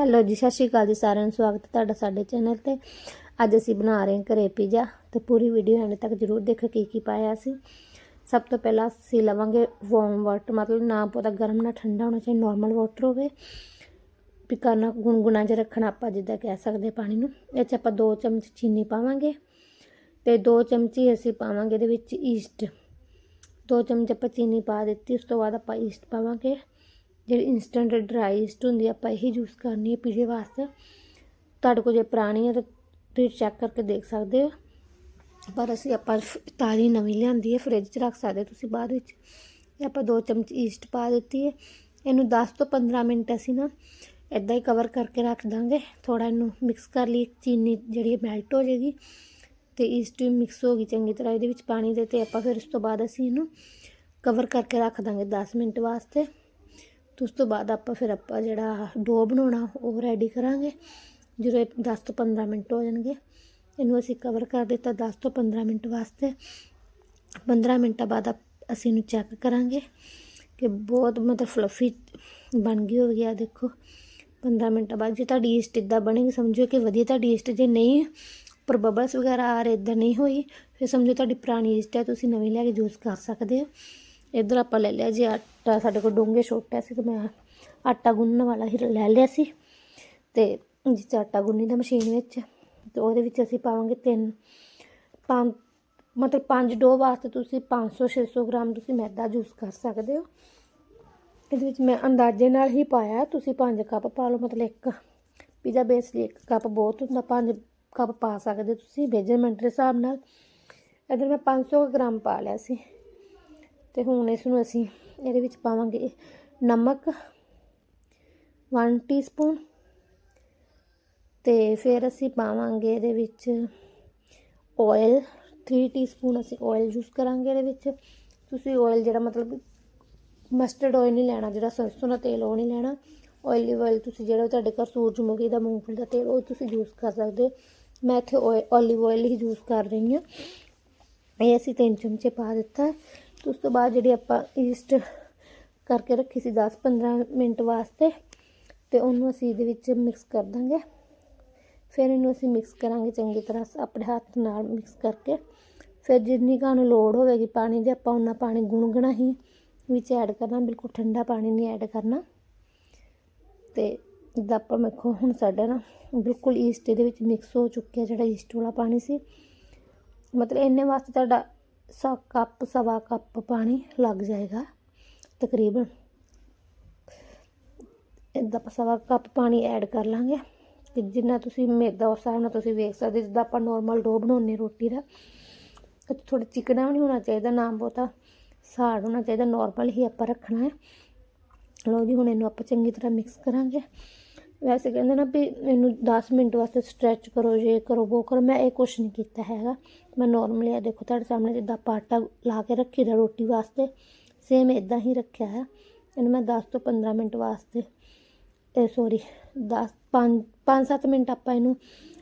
Hello ਜੀ, ਸਤਿ ਸ਼੍ਰੀ ਅਕਾਲ ਜੀ ਸਾਰਿਆਂ ਨੂੰ, ਸਵਾਗਤ ਹੈ ਤੁਹਾਡਾ ਸਾਡੇ ਚੈਨਲ ਤੇ। ਅੱਜ ਅਸੀਂ ਬਣਾ ਰਹੇ ਹਾਂ ਘਰੇ ਪੀਜ਼ਾ ਤੇ ਪੂਰੀ ਵੀਡੀਓ ਐਂਡ ਤੱਕ ਜਰੂਰ ਦੇਖੋ ਕੀ ਕੀ ਪਾਇਆ ਅਸੀਂ ਸਭ ਤੋਂ ਪਹਿਲਾਂ ਅਸੀਂ ਲਵਾਂਗੇ ਵਾਰਮ ਵਾਟਰ ਮਤਲਬ ਨਾ ਬਹੁਤਾ ਗਰਮ ਨਾ ਠੰਡਾ ਹੋਣਾ ਚਾਹੀਦਾ ਨਾਰਮਲ ਵਾਟਰ ਹੋਵੇ। ਵੀ ਕਰਨਾ ਗੁਨਗੁਣਾ ਜਿਹਾ ਰੱਖਣਾ ਆਪਾਂ ਜਿੱਦਾਂ ਕਹਿ ਸਕਦੇ ਪਾਣੀ ਨੂੰ। ਇਹ 'ਚ ਆਪਾਂ 2 ਚਮਚ ਚੀਨੀ ਪਾਵਾਂਗੇ ਤੇ 2 ਚਮਚੀ ਅਸੀਂ ਪਾਵਾਂਗੇ ਇਹਦੇ ਵਿੱਚ ਈਸਟ 2 ਚਮਚ ਆਪਾਂ ਚੀਨੀ ਪਾ ਦਿੱਤੀ, ਉਸ ਤੋਂ ਬਾਅਦ ਆਪਾਂ ਈਸਟ ਪਾਵਾਂਗੇ। ਜਿਹੜੀ ਇੰਸਟੈਂਟ ਡਰਾਈ ਈਸਟ ਹੁੰਦੀ ਆਪਾਂ ਇਹ ਯੂਜ਼ ਕਰਨੀ ਹੈ ਪੀਜ਼ੇ ਵਾਸਤੇ। ਤੁਹਾਡੇ ਕੋਲ ਜੇ ਪੁਰਾਣੀ ਹੈ ਤਾਂ ਤੁਸੀਂ ਚੈੱਕ ਕਰਕੇ ਦੇਖ ਸਕਦੇ ਹੋ। ਪਰ ਅਸੀਂ ਆਪਾਂ ਫ- ਤਾਜ਼ੀ ਨਵੀਂ ਲਿਆਂਦੀ ਹੈ ਫ੍ਰਿਜ 'ਚ ਰੱਖ ਸਕਦੇ ਤੁਸੀਂ ਬਾਅਦ ਵਿੱਚ। ਇਹ ਆਪਾਂ 2 ਚਮਚ ਈਸਟ ਪਾ ਦਿੱਤੀ ਹੈ ਇਹਨੂੰ 10 ਤੋਂ 15 ਮਿੰਟ ਅਸੀਂ ਨਾ ਇਦਾਂ ਹੀ ਕਵਰ ਕਰਕੇ ਰੱਖ ਦਾਂਗੇ। ਥੋੜਾ ਇਹਨੂੰ ਮਿਕਸ ਕਰ ਲਈ ਚੀਨੀ ਜਿਹੜੀ ਮੈਲਟ ਹੋ ਜਾਏਗੀ ਤੇ ਈਸਟ ਵੀ ਮਿਕਸ ਹੋ ਗਈ ਚੰਗੀ ਤਰ੍ਹਾਂ। ਇਹਦੇ ਵਿੱਚ ਪਾਣੀ ਦੇ ਤੇ ਆਪਾਂ ਫਿਰ ਉਸ ਤੋਂ ਬਾਅਦ ਅਸੀਂ ਇਹਨੂੰ ਕਵਰ ਕਰਕੇ ਰੱਖ ਦਾਂਗੇ 10 ਮਿੰਟ ਵਾਸਤੇ। ਤੇ ਉਸ ਤੋਂ ਬਾਅਦ ਆਪਾਂ ਫਿਰ ਆਪਾਂ ਜਿਹੜਾ ਡੋ ਬਣਾਉਣਾ, ਉਹ ਰੈਡੀ ਕਰਾਂਗੇ। ਜਦੋਂ ਇਹ 10 ਤੋਂ 15 ਮਿੰਟ ਹੋ ਜਾਣਗੇ, ਇਹਨੂੰ ਅਸੀਂ ਕਵਰ ਕਰ ਦਿੱਤਾ 10 ਤੋਂ 15 ਮਿੰਟ ਵਾਸਤੇ। 15 ਮਿੰਟਾਂ ਬਾਅਦ ਆਪ- ਅਸੀਂ ਇਹਨੂੰ ਚੈੱਕ ਕਰਾਂਗੇ ਕਿ ਬਹੁਤ ਮਤਲਬ ਫਲਫੀ ਬਣ ਗਈ ਹੋ ਗਿਆ ਦੇਖੋ। 15 ਮਿੰਟਾਂ ਬਾਅਦ ਜੇ ਤੁਹਾਡੀ ਈਸਟ ਇਦਾਂ ਬਣੇਗੀ, ਸਮਝੋ ਕਿ ਵਧੀਆ ਤੁਹਾਡੀ ਈਸਟ ਜੇ ਨਹੀਂ ਪਰ ਬਬਲਸ ਵਗੈਰਾ ਆ ਰਹੇ ਇਦਾਂ ਨਹੀਂ ਹੋਈ, ਫਿਰ ਸਮਝੋ ਤੁਹਾਡੀ ਪੁਰਾਣੀ ਈਸਟ ਹੈ, ਤੁਸੀਂ ਨਵੀਂ ਲੈ ਕੇ ਯੂਜ਼ ਕਰ ਸਕਦੇ ਹੋ। ਇੱਧਰ ਆਪਾਂ ਲੈ ਲਿਆ ਜੀ ਆਟਾ, ਸਾਡੇ ਕੋਲ ਡੂੰਘੇ ਛੋਟਾ ਸੀ ਤੇ ਮੈਂ ਆਟਾ ਗੁੰਨਣ ਵਾਲਾ ਹੀ ਲੈ ਲਿਆ ਸੀ। ਤੇ ਜਿਸ 'ਚ ਆਟਾ ਗੁੰਨੀ ਦਾ ਮਸ਼ੀਨ ਵਿੱਚ, ਤੇ ਉਹਦੇ ਵਿੱਚ ਅਸੀਂ ਪਾਵਾਂਗੇ ਤਿੰਨ, ਪੰਜ, ਮਤਲਬ ਪੰਜ ਡੋ ਵਾਸਤੇ ਤੁਸੀਂ 500 600 ਗ੍ਰਾਮ ਤੁਸੀਂ ਮੈਦਾ ਯੂਜ਼ ਕਰ ਸਕਦੇ ਹੋ। ਇਹਦੇ ਵਿੱਚ ਮੈਂ ਅੰਦਾਜ਼ੇ ਨਾਲ ਹੀ ਪਾਇਆ, ਤੁਸੀਂ 5 ਕੱਪ ਪਾ ਲਓ, ਮਤਲਬ ਇੱਕ ਪੀਜ਼ਾ ਬੇਸ ਲਈ ਇੱਕ ਕੱਪ ਬਹੁਤ ਹੁੰਦਾ 5 ਕੱਪ ਪਾ ਸਕਦੇ ਹੋ ਤੁਸੀਂ ਮੇਜਰਮੈਂਟ ਦੇ ਹਿਸਾਬ ਨਾਲ। ਇਧਰ ਮੈਂ 500 ਗ੍ਰਾਮ ਪਾ ਲਿਆ ਸੀ। ਤੇ ਹੁਣ ਇਸ ਨੂੰ ਅਸੀਂ ਇਹਦੇ ਵਿੱਚ ਪਾਵਾਂਗੇ ਨਮਕ 1 ਟੀਸਪੂਨ ਤੇ ਫਿਰ ਅਸੀਂ ਪਾਵਾਂਗੇ ਇਹਦੇ ਵਿੱਚ ਆਇਲ 3 ਟੀਸਪੂਨ ਅਸੀਂ ਆਇਲ ਯੂਜ਼ ਕਰਾਂਗੇ ਇਹਦੇ ਵਿੱਚ। ਤੁਸੀਂ ਆਇਲ ਜਿਹੜਾ ਮਤਲਬ ਮਸਟਰਡ ਆਇਲ ਨਹੀਂ ਲੈਣਾ, ਜਿਹੜਾ ਸਰਸੋਂ ਦਾ ਤੇਲ ਉਹ ਨਹੀਂ ਲੈਣਾ। ਆਇਲੀ ਆਇਲ ਤੁਸੀਂ ਜਿਹੜਾ ਤੁਹਾਡੇ ਘਰ ਸੂਰਜਮੁਖੀ ਦਾ ਮੂੰਗਫਲੀ ਦਾ ਤੇਲ, ਉਹ ਤੁਸੀਂ ਯੂਜ਼ ਕਰ ਸਕਦੇ ਹੋ। ਮੈਂ ਇੱਥੇ ਆਲਿਵ ਆਇਲ ਹੀ ਯੂਜ਼ ਕਰ ਰਹੀ ਹਾਂ। ਇਹ ਅਸੀਂ ਤਿੰਨ ਚਮਚੇ ਪਾ ਦਿੱਤਾ। ਉਸ ਤੋਂ ਬਾਅਦ ਜਿਹੜੀ ਆਪਾਂ ਈਸਟ ਕਰਕੇ ਰੱਖੀ ਸੀ 10-15 ਮਿੰਟ ਵਾਸਤੇ, ਤੇ ਉਹਨੂੰ ਅਸੀਂ ਇਹਦੇ ਵਿੱਚ ਮਿਕਸ ਕਰ ਦਾਂਗੇ। ਫਿਰ ਇਹਨੂੰ ਅਸੀਂ ਮਿਕਸ ਕਰਾਂਗੇ ਚੰਗੀ ਤਰ੍ਹਾਂ ਆਪਣੇ ਹੱਥ ਨਾਲ ਮਿਕਸ ਕਰਕੇ। ਫਿਰ ਜਿੰਨੀ ਕੁ ਲੋੜ ਹੋਵੇਗੀ ਪਾਣੀ ਦੀ, ਆਪਾਂ ਉਹਨਾਂ ਪਾਣੀ ਗੁਣਗੁਣਾ ਹੀ ਵਿੱਚ ਐਡ ਕਰਨਾ, ਬਿਲਕੁਲ ਠੰਡਾ ਪਾਣੀ ਨਹੀਂ ਐਡ ਕਰਨਾ। ਤੇ ਜਿੱਦਾਂ ਆਪਾਂ ਵੇਖੋ, ਹੁਣ ਸਾਡਾ ਨਾ ਬਿਲਕੁਲ ਈਸਟ ਇਹਦੇ ਵਿੱਚ ਮਿਕਸ ਹੋ ਚੁੱਕਿਆ ਜਿਹੜਾ ਈਸਟ ਵਾਲਾ ਪਾਣੀ ਸੀ। ਮਤਲਬ ਇੰਨੇ ਵਾਸਤੇ ਤੁਹਾਡਾ ਸਵਾ ਕੱਪ ਸਵਾ ਕੱਪ ਪਾਣੀ ਲੱਗ ਜਾਏਗਾ, ਤਕਰੀਬਨ। ਇਦਾਂ ਆਪਾਂ ਸਵਾ ਕੱਪ ਪਾਣੀ ਐਡ ਕਰ ਲਾਂਗੇ। ਕਿ ਜਿੰਨਾ ਤੁਸੀਂ ਮੈਦਾ, ਉਸ ਹਿਸਾਬ ਨਾਲ ਤੁਸੀਂ ਵੇਖ ਸਕਦੇ ਜਿੱਦਾਂ ਆਪਾਂ ਨੋਰਮਲ ਡੋ ਬਣਾਉਂਦੇ ਰੋਟੀ ਦਾ ਥੋੜਾ ਚਿਕਨਾ ਵੀ ਨਹੀਂ ਹੋਣਾ ਚਾਹੀਦਾ, ਨਾ ਬਹੁਤਾ ਸਾੜ ਹੋਣਾ ਚਾਹੀਦਾ ਨੋਰਮਲ ਹੀ ਆਪਾਂ ਰੱਖਣਾ ਹੈ। ਲਓ ਜੀ, ਹੁਣ ਇਹਨੂੰ ਆਪਾਂ ਚੰਗੀ ਤਰ੍ਹਾਂ ਮਿਕਸ ਕਰਾਂਗੇ। ਵੈਸੇ ਕਹਿੰਦੇ ਨਾ ਵੀ ਇਹਨੂੰ 10 ਮਿੰਟ ਵਾਸਤੇ ਸਟ੍ਰੈਚ ਕਰੋ, ਜੇ ਕਰੋ ਉਹ ਕਰੋ, ਮੈਂ ਇਹ ਕੁਛ ਨਹੀਂ ਕੀਤਾ ਹੈਗਾ। ਮੈਂ ਨਾਰਮਲੀ ਆ ਦੇਖੋ ਤੁਹਾਡੇ ਸਾਹਮਣੇ ਜਿੱਦਾਂ ਪਾਟਾ ਲਾ ਕੇ ਰੱਖੀ ਦਾ ਰੋਟੀ ਵਾਸਤੇ ਸੇਮ ਇਦਾਂ ਹੀ ਰੱਖਿਆ ਹੈ। ਇਹਨੂੰ ਮੈਂ 10 ਤੋਂ 15 ਮਿੰਟ ਵਾਸਤੇ, ਇਹ ਸੌਰੀ 10 5 5-7 ਮਿੰਟ ਆਪਾਂ ਇਹਨੂੰ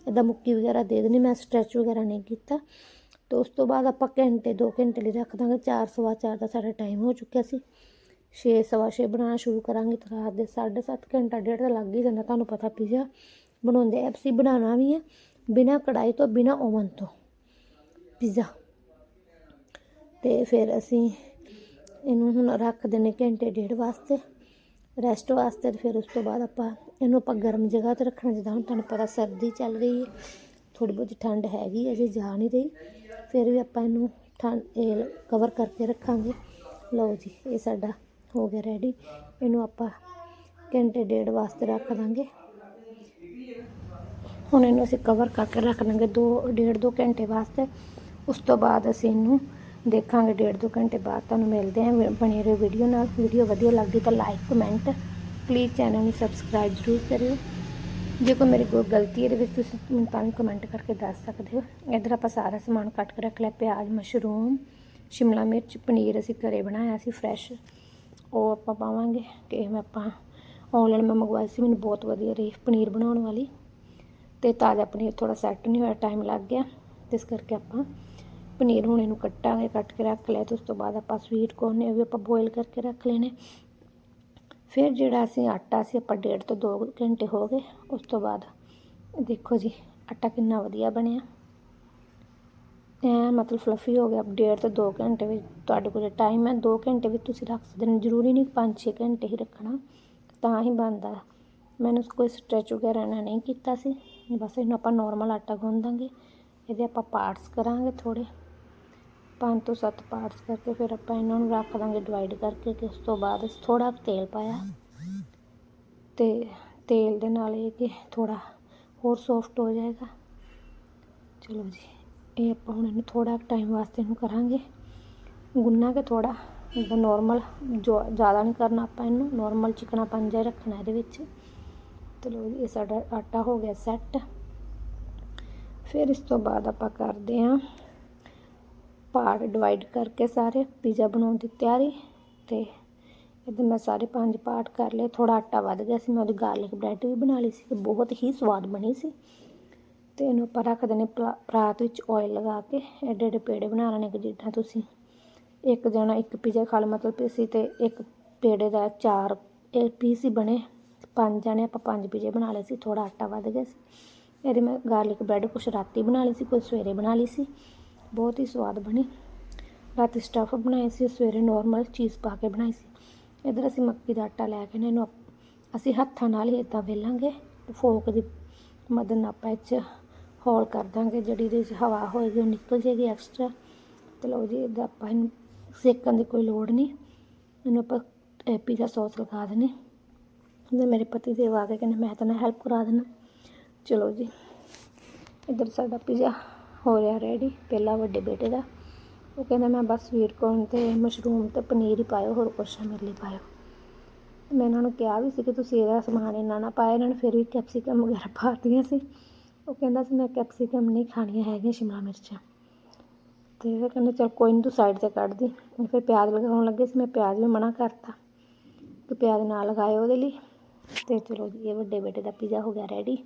ਇਦਾਂ ਮੁੱਕੀ ਵਗੈਰਾ ਦੇ ਦੇਣੀ, ਮੈਂ ਸਟ੍ਰੈਚ ਵਗੈਰਾ ਨਹੀਂ ਕੀਤਾ। ਤੇ ਉਸ ਤੋਂ ਬਾਅਦ ਆਪਾਂ ਘੰਟੇ 2 ਘੰਟੇ ਲਈ ਰੱਖ ਦਾਂਗੇ 4 ਸਵਾ 4 ਦਾ ਸਾਡਾ ਟਾਈਮ ਹੋ ਚੁੱਕਿਆ ਸੀ। 6 ਸਵਾ 6 ਬਣਾਉਣਾ ਸ਼ੁਰੂ ਕਰਾਂਗੇ ਤਾਂ ਰਾਤ ਦੇ 7:30 ਘੰਟਾ, ਡੇਢ ਤਾਂ ਲੱਗ ਹੀ ਜਾਂਦਾ, ਤੁਹਾਨੂੰ ਪਤਾ ਪੀਜ਼ਾ ਬਣਾਉਂਦੇ ਆ ਅਸੀਂ ਬਣਾਉਣਾ ਵੀ ਹੈ ਬਿਨਾ ਕੜਾਈ ਤੋਂ, ਬਿਨਾ ਓਵਨ ਤੋਂ ਪੀਜ਼ਾ। ਤੇ ਫਿਰ ਅਸੀਂ ਇਹਨੂੰ ਹੁਣ ਰੱਖ ਦਿੰਨੇ ਘੰਟੇ, ਡੇਢ ਵਾਸਤੇ ਰੈਸਟ ਵਾਸਤੇ ਤੇ ਫਿਰ ਉਸ ਤੋਂ ਬਾਅਦ ਆਪਾਂ ਇਹਨੂੰ ਆਪਾਂ ਗਰਮ ਜਗ੍ਹਾ ਤੇ ਰੱਖਣਾ, ਜਿੱਦਾਂ ਹੁਣ ਤੁਹਾਨੂੰ ਪਤਾ ਸਰਦੀ ਚੱਲ ਰਹੀ ਹੈ ਥੋੜੀ ਬਹੁਤੀ ਠੰਡ ਹੈਗੀ ਅਜੇ ਜਾ ਨਹੀਂ ਰਹੀ, ਫਿਰ ਵੀ ਆਪਾਂ ਇਹਨੂੰ ਠੰਡ, ਇਹ ਕਵਰ ਕਰਕੇ ਰੱਖਾਂਗੇ। ਲਓ ਜੀ, ਇਹ ਸਾਡਾ ਹੋ ਗਿਆ ਰੈਡੀ ਇਹਨੂੰ ਆਪਾਂ ਘੰਟੇ ਡੇਢ ਵਾਸਤੇ ਰੱਖ ਦਾਂਗੇ। ਹੁਣ ਇਹਨੂੰ ਅਸੀਂ ਕਵਰ ਕਰਕੇ ਰੱਖ ਦਾਂਗੇ ਦੋ, ਡੇਢ ਦੋ ਘੰਟੇ ਵਾਸਤੇ। ਉਸ ਤੋਂ ਬਾਅਦ ਅਸੀਂ ਇਹਨੂੰ ਦੇਖਾਂਗੇ ਡੇਢ ਦੋ ਘੰਟੇ ਬਾਅਦ। ਤੁਹਾਨੂੰ ਮਿਲਦੇ ਹਾਂ ਵੀ- ਬਣੇ ਰਹੋ ਵੀਡੀਓ ਨਾਲ। ਵੀਡੀਓ ਵਧੀਆ ਲੱਗਦੀ ਤਾਂ ਲਾਈਕ ਕਮੈਂਟ ਪਲੀਜ਼ ਚੈਨਲ ਨੂੰ ਸਬਸਕ੍ਰਾਈਬ ਜ਼ਰੂਰ ਕਰਿਓ। ਜੇ ਕੋਈ ਮੇਰੀ ਕੋਈ ਗਲਤੀ ਇਹਦੇ ਵਿੱਚ ਤੁਸੀਂ ਮੈਨੂੰ ਤਾਂ ਵੀ ਕਮੈਂਟ ਕਰਕੇ ਦੱਸ ਸਕਦੇ ਹੋ। ਇੱਧਰ ਆਪਾਂ ਸਾਰਾ ਸਮਾਨ ਕੱਟ ਕੇ ਰੱਖ ਲਿਆ। ਪਿਆਜ਼, ਮਸ਼ਰੂਮ, ਸ਼ਿਮਲਾ ਮਿਰਚ, ਪਨੀਰ ਅਸੀਂ ਘਰੇ ਬਣਾਇਆ ਸੀ ਫਰੈਸ਼ ਉਹ ਆਪਾਂ ਪਾਵਾਂਗੇ ਕਿ ਮੈਂ ਆਪਾਂ ਆਨਲਾਈਨ ਮੈਂ ਮੰਗਵਾਈ ਸੀ, ਮੈਨੂੰ ਬਹੁਤ ਵਧੀਆ ਰਹੀ ਪਨੀਰ ਬਣਾਉਣ ਵਾਲੀ। ਤੇ ਤਾਜ਼ਾ ਪਨੀਰ ਥੋੜਾ ਸੈੱਟ ਨਹੀਂ ਹੋਇਆ ਟਾਈਮ ਲੱਗ ਗਿਆ। ਇਸ ਕਰਕੇ ਆਪਾਂ ਪਨੀਰ ਹੁਣ ਇਹਨੂੰ ਕੱਟਾਂਗੇ, ਕੱਟ ਕੇ ਰੱਖ ਲਿਆ ਤੇ ਉਸ ਤੋਂ ਬਾਅਦ ਆਪਾਂ ਸਵੀਟ ਕੋਰਨ ਇਹ ਵੀ ਆਪਾਂ ਬੋਇਲ ਕਰਕੇ ਰੱਖ ਲੈਣੇ। ਫਿਰ ਜਿਹੜਾ ਅਸੀਂ ਆਟਾ ਸੀ, ਆਪਾਂ ਡੇਢ ਤੋਂ 2 ਘੰਟੇ ਹੋ ਗਏ। ਉਸ ਤੋਂ ਬਾਅਦ ਦੇਖੋ ਜੀ, ਆਟਾ ਕਿੰਨਾ ਵਧੀਆ ਬਣਿਆ। ਐ ਮਤਲਬ ਫਲਫੀ ਹੋ ਗਿਆ, ਡੇਢ ਤੋਂ 2 ਘੰਟੇ ਵਿੱਚ ਤੁਹਾਡੇ ਕੋਲ ਟਾਈਮ ਹੈ 2 ਘੰਟੇ ਵਿੱਚ ਤੁਸੀਂ ਰੱਖ ਸਕਦੇ ਹੋ ਜ਼ਰੂਰੀ ਨਹੀਂ 5-6 ਘੰਟੇ ਹੀ ਰੱਖਣਾ, ਤਾਂ ਹੀ ਬਣਦਾ। ਮੈਨੂੰ ਕੋਈ ਸਟ੍ਰੈਚ ਵਗੈਰਾ ਨਾ ਨਹੀਂ ਕੀਤਾ ਸੀ। ਬਸ ਇਹਨੂੰ ਆਪਾਂ ਨਾਰਮਲ ਆਟਾ ਗੁੰਨ ਦਾਂਗੇ। ਇਹਦੇ ਆਪਾਂ ਪਾਰਟਸ ਕਰਾਂਗੇ ਥੋੜੇ ਪੰਜ ਤੋਂ ਸੱਤ ਪਾਰਟਸ ਕਰਕੇ ਫਿਰ ਆਪਾਂ ਇਹਨਾਂ ਨੂੰ ਰੱਖ ਦਾਂਗੇ ਡਿਵਾਈਡ ਕਰਕੇ ਤੇ ਉਸ ਤੋਂ ਬਾਅਦ ਥੋੜਾ ਤੇਲ ਪਾਇਆ। ਤੇ ਤੇਲ ਦੇ ਨਾਲ ਇਹ ਕਿ ਥੋੜਾ ਹੋਰ ਸੌਫਟ ਹੋ ਜਾਏਗਾ। ਚਲੋ ਜੀ। ਇਹ ਆਪਾਂ ਹੁਣ ਇਹਨੂੰ ਥੋੜਾ ਟਾਈਮ ਵਾਸਤੇ ਇਹਨੂੰ ਕਰਾਂਗੇ। ਗੁੰਨਾ ਕੇ ਥੋੜਾ ਇਹਦਾ ਨਾਰਮਲ ਜੋ ਜ਼ਿਆਦਾ ਨਹੀਂ ਕਰਨਾ ਆਪਾਂ ਇਹਨੂੰ ਨਾਰਮਲ ਚਿਕਨਾ ਪੰਜਾ ਰੱਖਣਾ ਇਹਦੇ ਵਿੱਚ। ਚਲੋ ਜੀ, ਇਹ ਸਾਡਾ ਆਟਾ ਹੋ ਗਿਆ ਸੈੱਟ ਫਿਰ ਇਸ ਤੋਂ ਬਾਅਦ ਆਪਾਂ ਕਰਦੇ ਹਾਂ ਪਾਰਟ ਡਿਵਾਈਡ ਕਰਕੇ ਸਾਰੇ ਪੀਜ਼ਾ ਬਣਾਉਣ ਦੀ ਤਿਆਰੀ। ਤੇ ਇਹਦੇ ਮੈਂ ਸਾਰੇ ਪੰਜ ਪਾਰਟ ਕਰ ਲਏ। ਥੋੜਾ ਆਟਾ ਵੱਧ ਗਿਆ ਸੀ, ਮੈਂ ਉਹਦੀ ਗਾਰਲਿਕ ਬ੍ਰੈਡ ਵੀ ਬਣਾ ਲਈ ਸੀ, ਤੇ ਬਹੁਤ ਹੀ ਸਵਾਦ ਬਣੀ ਸੀ। ਤੇ ਇਹਨੂੰ ਆਪਾਂ ਰੱਖ ਦੇਣੇ ਪਲਾ- ਪਰਾਤ ਵਿੱਚ ਆਇਲ ਲਗਾ ਕੇ ਐਡੇ ਐਡੇ ਪੇੜੇ ਬਣਾ ਲੈਣੇ ਕਿ ਜਿੱਦਾਂ ਤੁਸੀਂ ਇੱਕ ਜਣਾ ਇੱਕ ਪੀਜ਼ਾ ਖਾ ਲ ਮਤਲਬ ਪੀਸੀ ਤੇ ਇੱਕ ਪੇੜੇ ਦਾ ਚਾਰ, ਇਹ ਪੀਸ ਹੀ ਬਣੇ। ਪੰਜ ਜਣੇ ਆਪਾਂ ਪੰਜ ਪੀਜ਼ੇ ਬਣਾ ਲਏ ਸੀ ਥੋੜਾ ਆਟਾ ਵੱਧ ਗਿਆ ਸੀ। ਇਹਦੇ ਮੈਂ ਗਾਰਲਿਕ ਬ੍ਰੈਡ ਕੁਛ ਰਾਤੀ ਬਣਾ ਲਈ ਸੀ ਕੁਝ ਸਵੇਰੇ ਬਣਾ ਲਈ ਸੀ। ਬਹੁਤ ਹੀ ਸਵਾਦ ਬਣੀ। ਰਾਤੀ ਸਟਫ ਬਣਾਏ ਸੀ, ਸਵੇਰੇ ਨਾਰਮਲ ਚੀਜ਼ ਪਾ ਕੇ ਬਣਾਈ ਸੀ। ਇਧਰ ਅਸੀਂ ਮੱਕੀ ਦਾ ਆਟਾ ਲੈ ਕੇ ਨਾ ਇਹਨੂੰ ਆਪ- ਅਸੀਂ ਹੱਥਾਂ ਨਾਲ ਹੀ ਇਦਾਂ ਵੇਲਾਂਗੇ ਫੋਕ ਦੀ ਮਦਦ ਨਾਲ ਆਪਾਂ ਇਹ 'ਚ ਹੋਲ ਕਰ ਦਾਂਗੇ, ਜਿਹੜੀ ਇਹਦੇ 'ਚ ਹਵਾ ਹੋਏਗੀ, ਉਹ ਨਿਕਲ ਜਾਏਗੀ ਐਕਸਟਰਾ ਤੇ ਲਓ ਜੀ, ਇਹਦਾ ਆਪਾਂ ਇਹਨੂੰ ਸੇਕਣ ਦੀ ਕੋਈ ਲੋੜ ਨਹੀਂ। ਇਹਨੂੰ ਆਪਾਂ ਇਹ ਪੀਜ਼ਾ ਸੌਸ ਲਗਾ ਦੇਣੀ ਤੇ ਮੇਰੇ ਪਤੀ ਦੇਵ ਆ ਕੇ ਕਹਿੰਦੇ ਮੈਂ ਤਾਂ ਨਾ ਹੈਲਪ ਕਰਾ ਦੇਣਾ ਚਲੋ ਜੀ, ਇੱਧਰ ਸਾਡਾ ਪੀਜ਼ਾ ਹੋ ਰਿਹਾ ਰੈਡੀ ਪਹਿਲਾ ਵੱਡੇ ਬੇਟੇ ਦਾ। ਉਹ ਕਹਿੰਦਾ ਮੈਂ ਬਸ ਸਵੀਟ ਕੋਰਨ ਤੇ ਮਸ਼ਰੂਮ ਤੇ ਪਨੀਰ ਹੀ ਪਾਇਓ, ਹੋਰ ਕੁਛ ਨਾ ਮੇਰੇ ਲਈ ਪਾਇਓ। ਮੈਂ ਇਹਨਾਂ ਨੂੰ ਕਿਹਾ ਵੀ ਸੀ ਕਿ ਤੁਸੀਂ ਇਹਦਾ ਸਮਾਨ ਇੰਨਾ ਨਾ ਪਾਇਆ ਇਹਨਾਂ ਨੇ ਫਿਰ ਵੀ ਕੈਪਸੀਕਮ ਵਗੈਰਾ ਪਾਤੀਆਂ ਸੀ। ਉਹ ਕਹਿੰਦਾ ਸੀ, ਮੈਂ ਕੈਪਸੀਕਮ ਨਹੀਂ ਖਾਣੀਆਂ ਹੈਗੀਆਂ ਸ਼ਿਮਲਾ ਮਿਰਚਾਂ। ਤੇ ਫਿਰ ਕਹਿੰਦਾ, ਚਲ ਕੋਈ ਨਹੀਂ ਤੂੰ ਸਾਈਡ ਤੇ ਕੱਢ ਦੀ। ਫਿਰ ਪਿਆਜ਼ ਲਗਾਉਣ ਲੱਗੇ ਸੀ, ਮੈਂ ਪਿਆਜ਼ ਵੀ ਮਨਾ ਕਰਤਾ ਕਿ ਪਿਆਜ਼ ਨਾ ਲਗਾਇਓ ਉਹਦੇ ਲਈ। ਤੇ ਚਲੋ ਜੀ, ਇਹ ਵੱਡੇ ਬੇਟੇ ਦਾ ਪੀਜ਼ਾ ਹੋ ਗਿਆ ਰੈਡੀ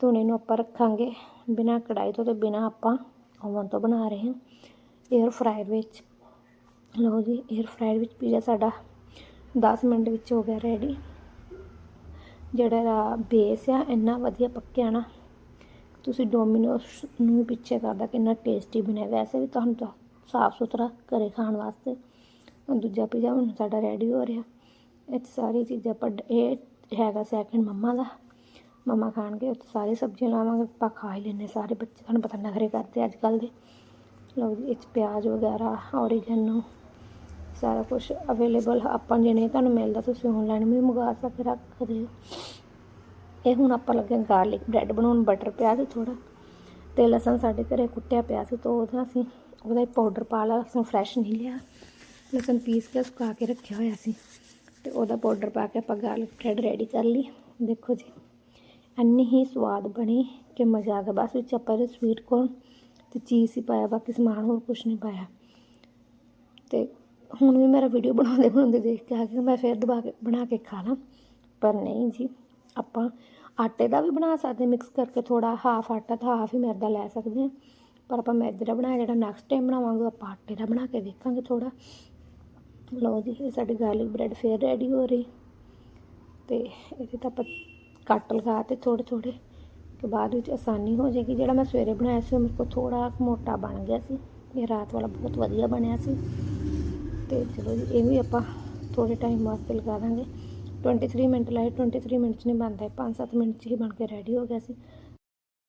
ਤੇ ਹੁਣ ਇਹਨੂੰ ਆਪਾਂ ਰੱਖਾਂਗੇ ਬਿਨਾਂ ਕੜਾਈ ਤੋਂ ਤੇ ਬਿਨਾਂ ਆਪਾਂ ਓਵਨ ਤੋਂ ਬਣਾ ਰਹੇ ਹਾਂ 에ਅਰ ਫਰਾਇਰ ਵਿੱਚ। ਲਓ ਜੀ 에ਅਰ ਫਰਾਇਰ ਵਿੱਚ ਪੀਜ਼ਾ ਸਾਡਾ 10 ਮਿੰਟ ਵਿੱਚ ਹੋ ਗਿਆ ਰੈਡੀ ਜਿਹੜਾ ਬੇਸ ਆ, ਇੰਨਾ ਵਧੀਆ ਪੱਕਿਆ ਨਾ। ਤੁਸੀਂ ਡੋਮੀਨੋਸ ਨੂੰ ਵੀ ਪਿੱਛੇ ਕਰਦਾ ਕਿੰਨਾ ਟੇਸਟੀ ਬਣਿਆ। ਵੈਸੇ ਵੀ ਤੁਹਾਨੂੰ ਸਾਫ਼ ਸੁਥਰਾ ਘਰੇ ਖਾਣ ਵਾਸਤੇ ਦੂਜਾ ਪੀਜ਼ਾ ਹੁਣ ਸਾਡਾ ਰੈਡੀ ਹੋ ਰਿਹਾ। ਇਹ 'ਚ ਸਾਰੀ ਚੀਜ਼ਾਂ ਆਪਾਂ ਇਹ ਹੈਗਾ ਸੈਕਿੰਡ ਮੰਮਾ ਦਾ। ਮੰਮਾ ਖਾਣਗੇ ਉੱਥੇ ਸਾਰੀ ਸਬਜ਼ੀਆਂ ਲਾਵਾਂਗੇ, ਆਪਾਂ ਖਾ ਹੀ ਲੈਂਦੇ ਸਾਰੇ ਬੱਚੇ। ਤੁਹਾਨੂੰ ਪਤਾ ਨਖਰੇ ਕਰਦੇ ਅੱਜ ਕੱਲ੍ਹ ਦੇ। ਲਓ ਜੀ, ਇਹ 'ਚ ਪਿਆਜ਼ ਵਗੈਰਾ ਔਰੀਗੈਨੋ ਸਾਰਾ ਕੁਝ ਅਵੇਲੇਬਲ ਆਪਾਂ ਜਿਹਨੇ ਤੁਹਾਨੂੰ ਮਿਲਦਾ ਤੁਸੀਂ ਆਨਲਾਈਨ ਵੀ ਮੰਗਾ ਸਕਦੇ ਰੱਖਦੇ ਹੋ। ਇਹ ਹੁਣ ਆਪਾਂ ਲੱਗੇ ਗਾਰਲਿਕ ਬ੍ਰੈਡ ਬਣਾਉਣ ਬਟਰ ਪਿਆ ਸੀ ਥੋੜਾ ਤੇ ਲਸਣ ਸਾਡੇ ਘਰੇ ਕੁੱਟਿਆ ਪਿਆ ਸੀ, ਤਾਂ ਉਹਦਾ ਅਸੀਂ ਉਹਦਾ ਪਾਊਡਰ ਪਾ ਲਿਆ ਲਸਣ ਫਰੈਸ਼ ਨਹੀਂ ਲਿਆ। ਲਸਣ ਪੀਸ ਕੇ ਸੁਕਾ ਕੇ ਰੱਖਿਆ ਹੋਇਆ ਸੀ, ਤੇ ਉਹਦਾ ਪਾਊਡਰ ਪਾ ਕੇ ਆਪਾਂ ਗਾਰਲਿਕ ਬ੍ਰੈਡ ਰੈਡੀ ਕਰ ਲਈ। ਦੇਖੋ ਜੀ, ਇੰਨੀ ਹੀ ਸਵਾਦ ਬਣੀ ਕਿ ਮਜ਼ਾ ਆ ਗਿਆ। ਬਸ ਵਿੱਚ ਆਪਾਂ ਇਹਦੇ ਸਵੀਟ ਕੋਰਨ ਤੇ ਚੀਜ਼ ਹੀ ਪਾਇਆ, ਬਾਕੀ ਸਮਾਨ ਹੋਰ ਕੁਝ ਨਹੀਂ ਪਾਇਆ। ਤੇ ਹੁਣ ਵੀ ਮੇਰਾ ਵੀਡੀਓ ਬਣਾਉਂਦੇ ਬਣਾਉਂਦੇ ਦੇਖ ਕੇ ਆ ਕੇ ਮੈਂ ਫਿਰ ਦਬਾ ਕੇ, ਬਣਾ ਕੇ ਖਾ ਲਾਂ। ਪਰ ਨਹੀਂ ਜੀ, ਆਪਾਂ ਆਟੇ ਦਾ ਵੀ ਬਣਾ ਸਕਦੇ ਮਿਕਸ ਕਰਕੇ ਥੋੜਾ ਹਾਫ ਆਟਾ ਤਾਂ ਹਾਫ ਹੀ ਮੈਦਾ ਲੈ ਸਕਦੇ ਹਾਂ ਪਰ ਆਪਾਂ ਮੈਦੇ ਦਾ ਬਣਾਇਆ ਜਿਹੜਾ ਨੈਕਸਟ ਟਾਈਮ ਬਣਾਵਾਂਗੇ ਆਪਾਂ ਆਟੇ ਦਾ ਬਣਾ ਕੇ ਵੇਖਾਂਗੇ ਥੋੜਾ ਲਓ ਜੀ, ਇਹ ਸਾਡੀ ਗਾਰਲਿਕ ਬ੍ਰੈਡ ਫੇਰ ਰੈਡੀ ਹੋ ਰਹੀ। ਤੇ ਇਹਦੇ ਤਾਂ ਆਪਾਂ ਕੱਟ ਲਗਾ ਤੇ ਥੋੜੇ ਥੋੜੇ ਕਿ ਬਾਅਦ ਵਿੱਚ ਆਸਾਨੀ ਹੋ ਜਾਏਗੀ। ਜਿਹੜਾ ਮੈਂ ਸਵੇਰੇ ਬਣਾਇਆ ਸੀ, ਉਹ ਮੇਰੇ ਕੋਲ ਥੋੜਾ ਮੋਟਾ ਬਣ ਗਿਆ ਸੀ। ਇਹ ਰਾਤ ਵਾਲਾ ਬਹੁਤ ਵਧੀਆ ਬਣਿਆ ਸੀ। ਤੇ ਚਲੋ ਜੀ, ਇਹ ਵੀ ਆਪਾਂ ਥੋੜੇ ਟਾਈਮ ਵਾਸਤੇ ਲਗਾ ਦਾਂਗੇ। 23 ਮਿੰਟ ਲਾਏ 23 ਮਿੰਟ 'ਚ ਨਹੀਂ ਬਣਦਾ 5-7 ਮਿੰਟ 'ਚ ਹੀ ਬਣ ਕੇ ਰੈਡੀ ਹੋ ਗਿਆ ਸੀ।